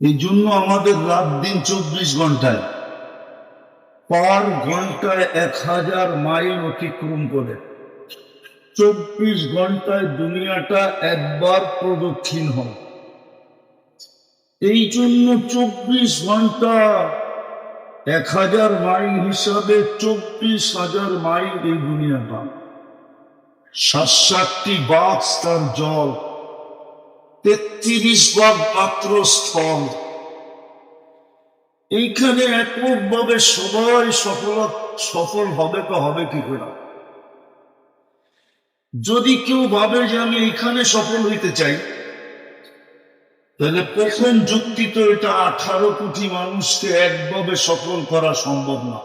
এই জন্য আমাদের রাত দিন চব্বিশ ঘন্টায় পার ঘন্টায় এক হাজার মাইল অতিক্রম করে। চব্বিশ ঘন্টায় দুনিয়াটা একবার প্রদক্ষিণ হয়। এই জন্য চব্বিশ ঘণ্টা এক হাজার মাইল হিসাবে চব্বিশ হাজার মাইল এই দুনিয়াটা। সাত সাতটি বাক্স তার জল তেত্রিশ ভাগ মাত্র স্থল এইখানে এককভাবে সবাই সফল সফল হবে তো হবে কি করে? যদি কেউ ভাবে যে আমি এখানে সফল হইতে চাই তাহলে প্রথম যুক্তি তো এটা আঠারো কোটি মানুষকে একভাবে সফল করা সম্ভব না।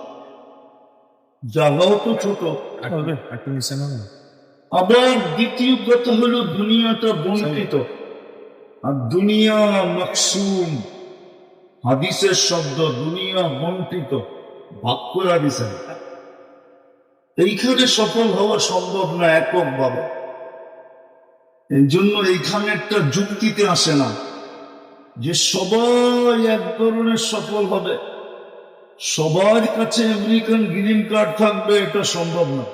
জায়গাও তো ছোট। আবার দ্বিতীয় কথা হলো দুনিয়াটা বঞ্চিত আর দুনিয়া মকসুম। হাদিসের শব্দ দুনিয়া বন্টিত ভাগ হাদিসের এইখানে সফল হওয়া সম্ভব না একক ভাবে এই জন্য এইখানে একটা যুক্তিতে আসে না যে সবাই এক ধরনের সফল হবে। সবার কাছে আমেরিকান গ্রিন কার্ড থাকবে, এটা সম্ভব না।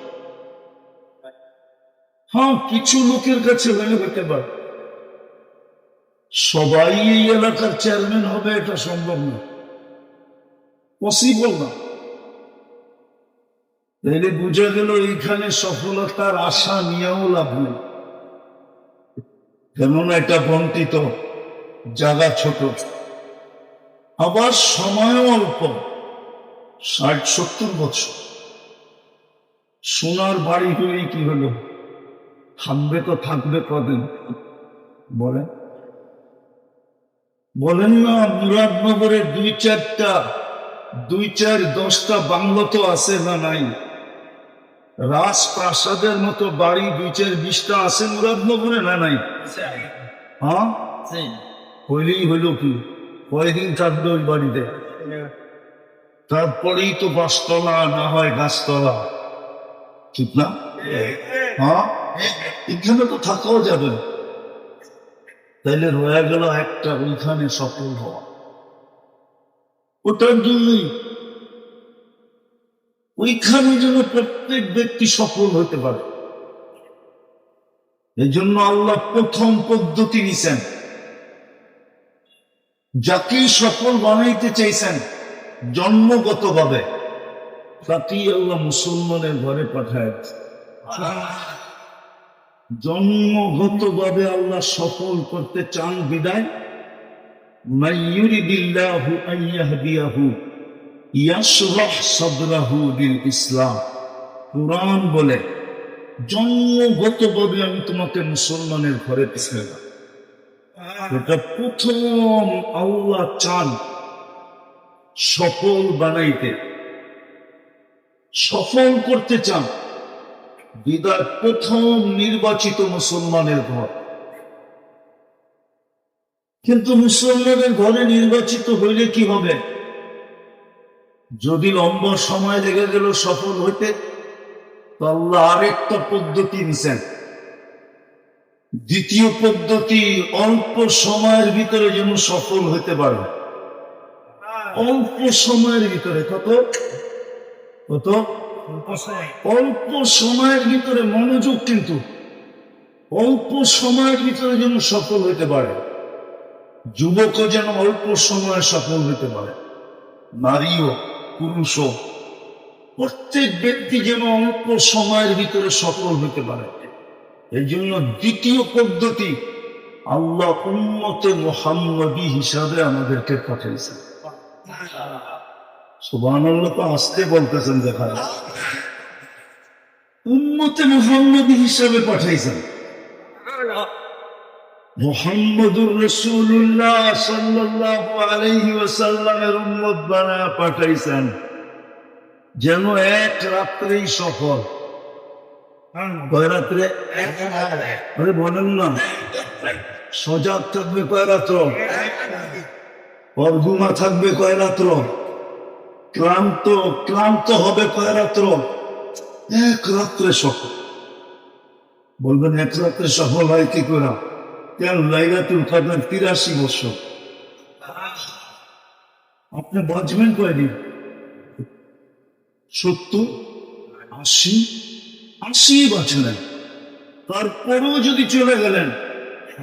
হ্যাঁ কিছু লোকের কাছে হয়ে হতে পারে। সবাই এই এলাকার চেয়ারম্যান হবে, এটা সম্ভব না। পসিবল না। তাইলে বুঝা গেল এইখানে সফলতার আশা নিয়েও লাভ নেই। কেননা এটা বন্টিত জায়গা ছোট। আবার সময়ও অল্প, ষাট, সত্তর বছর। সোনার বাড়ি হলেই কি হলো? থাকবে তো থাকবে কদিন, বলেন। বলেন না মুরাদনগরে দুই চারটা, দুই চার দশটা বাংলো তো আছে না নাই? রাজপ্রাসাদের মতো বাড়ি দুই চার বিশটা আছে মুরাদনগরে না নাই? হ্যাঁ? হইলেই হইল কি? কয়দিন থাকবে ওই বাড়িতে? তারপরেই তো বাসতলা, না হয় গাছতলা। ঠিক না? হ্যাঁ? এখানে তো থাকাও যাবে। তাইলে রয়ে গেল একটা ওইখানে সফল হওয়া। ওটার জন্যই ওইখানে যেন প্রত্যেক ব্যক্তি সফল হতে পারে। এই জন্য আল্লাহ প্রথম পদ্ধতি নিছেন। যাকেই সফল বানাইতে চাইছেন, জন্মগতভাবে, তাকেই আল্লাহ মুসলমানের ঘরে পাঠায় জন্মগতভাবে আল্লাহ সফল করতে চান বিদায়। ইসলাম। কুরআন বলে, জন্মগতভাবে আমি তোমাকে মুসলমানের ঘরে পিছিয়ে এটা প্রথম আল্লাহ চান সফল বানাইতে। সফল করতে চান। বিদায় প্রথম নির্বাচিত মুসলমানের ঘর। কিন্তু মুসলমানের ঘরে নির্বাচিত হইলে কি হবে? যদি লম্বা সময় লেগে গেল সফল হইতে আল্লাহ আরেকটা পদ্ধতি নিছেন। দ্বিতীয় পদ্ধতি, অল্প সময়ের ভিতরে যেন সফল হতে পারে। অল্প সময়ের ভিতরে কত? কত? অল্প সময়ের ভিতরে মনোযোগ কিন্তু অল্প সময়ের ভিতরে যেন সফল হতে পারে। যুবকও যেন অল্প সময়ে সফল হতে পারে। নারীও পুরুষও প্রত্যেক ব্যক্তি যেন অল্প সময়ের ভিতরে সফল হতে পারে। এই জন্য দ্বিতীয় পদ্ধতি আল্লাহ উন্নত মোহাম্মদী হিসাবে আমাদেরকে পাঠিয়েছেন। সুবাহ তো আসতে বলতেছেন দেখা যায়। উম্মতে মোহাম্মদী হিসাবে পাঠাইছেন। মোহাম্মদুর রসুল্লাহ সাল্লাহ আলহি ওসাল্লামের বানায় পাঠাইছেন। যেন এক রাত্রেই সফল। কয় রাত্রে? আরে বলেন না। সজাগ থাকবে কয় রাত্র? অর্গুমা থাকবে কয় রাত্র? ক্লান্ত ক্লান্ত হবে কয় রাত্র? এক রাত্রে সফল। বলবেন, এক রাত্রে সফল হয় কি করে? কেন? লাইলাতুল কাদার তিরাশি বছর। আপনি বাঁচবেন কয়দিন? সত্তর, আশি আশি বাঁচলেন। তারপরেও যদি চলে গেলেন,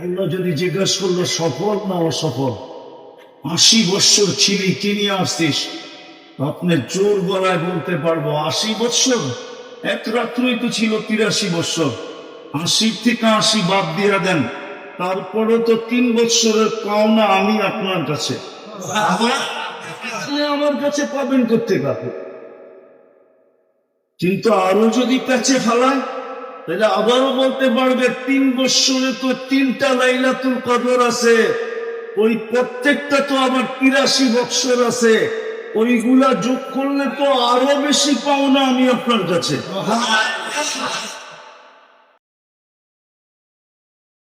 আল্লাহ যদি জিজ্ঞাসা করল, সফল না অসফল? আশি বৎসর ছিলি, কি আসতিস আপনি জোর গলায় বলতে পারব, আশি বৎসর? এক রাত্রই তো ছিল তিরাশি বৎসর। আশি থেকে আশি বাদ দিয়ে দেন তারপরে তো তিন বৎসরের পাওনা আমি আপনার কাছে। আমার কাছে পাবেন করতে কাকু কিন্তু আরও যদি প্যাচে ফেলায়, তাহলে আবারও বলতে পারবে, তিন বৎসরে তো তিনটা লাইলাতুল কদর আছে। ওই প্রত্যেকটা তো আবার তিরাশি বৎসর আছে। ওইগুলা যোগ করলে তো আরও বেশি পাওনা আমি আপনার কাছে।